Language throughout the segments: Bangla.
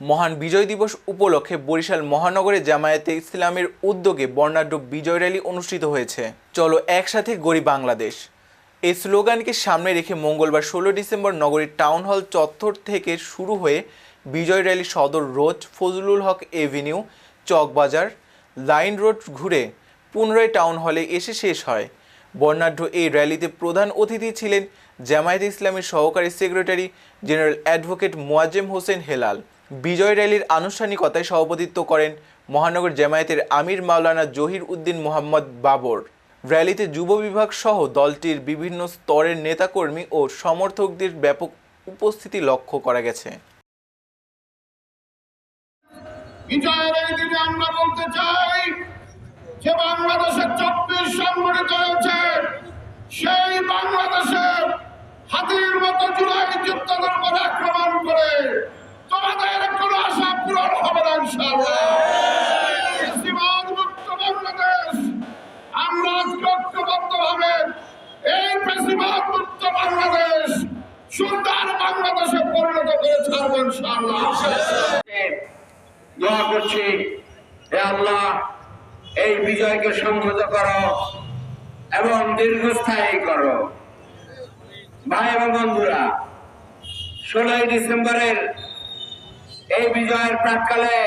মহান বিজয় দিবস উপলক্ষে বরিশাল মহানগরে জামায়াতে ইসলামের উদ্যোগে বর্ণাঢ্য বিজয় র্যালি অনুষ্ঠিত হয়েছে। চলো একসাথে গড়ি বাংলাদেশ। এই স্লোগানকে সামনে রেখে মঙ্গলবার ষোলো ডিসেম্বর নগরীর টাউন হল চত্বর থেকে শুরু হয়ে বিজয় rally Sadar road, Fazlul Haq avenue, Chawkbazar, line road ঘুরে পুনরায় টাউন হলে এসে শেষ হয়। বর্ণাঢ্য এই র্যালিতে প্রধান অতিথি ছিলেন জামায়াত ইসলামের সহকারী secretary general advocate Moazzem Hossain Helal. বিজয় র্যালির আনুষ্ঠানিকতায় সভাপতিত্ব করেন মহানগর জামায়াতের আমির মাওলানা জহির উদ্দিন মোহাম্মদ বাবর। র্যালিতে যুব বিভাগ সহ দলটির বিভিন্ন স্তরের নেতাকর্মী ও সমর্থকদের ব্যাপক উপস্থিতি লক্ষ্য করা গেছে। বাংলাদেশের সেই বাংলাদেশে হাতির মতো জুলাই বাংলাদেশে এই বিজয়কে সংহত করো এবং দীর্ঘস্থায়ী করো। ভাই এবং বন্ধুরা, ষোলোই ডিসেম্বরের এই বিজয়ের প্রাককালে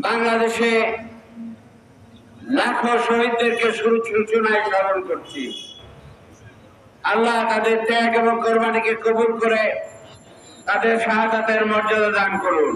বাংলাদেশে লাখো শহীদদেরকে শুরু সূচনায় স্মরণ করছি। আল্লাহ তাদের ত্যাগ এবং কোরবানিকে কবুল করে তাদের শাহাদাতের মর্যাদা দান করুন।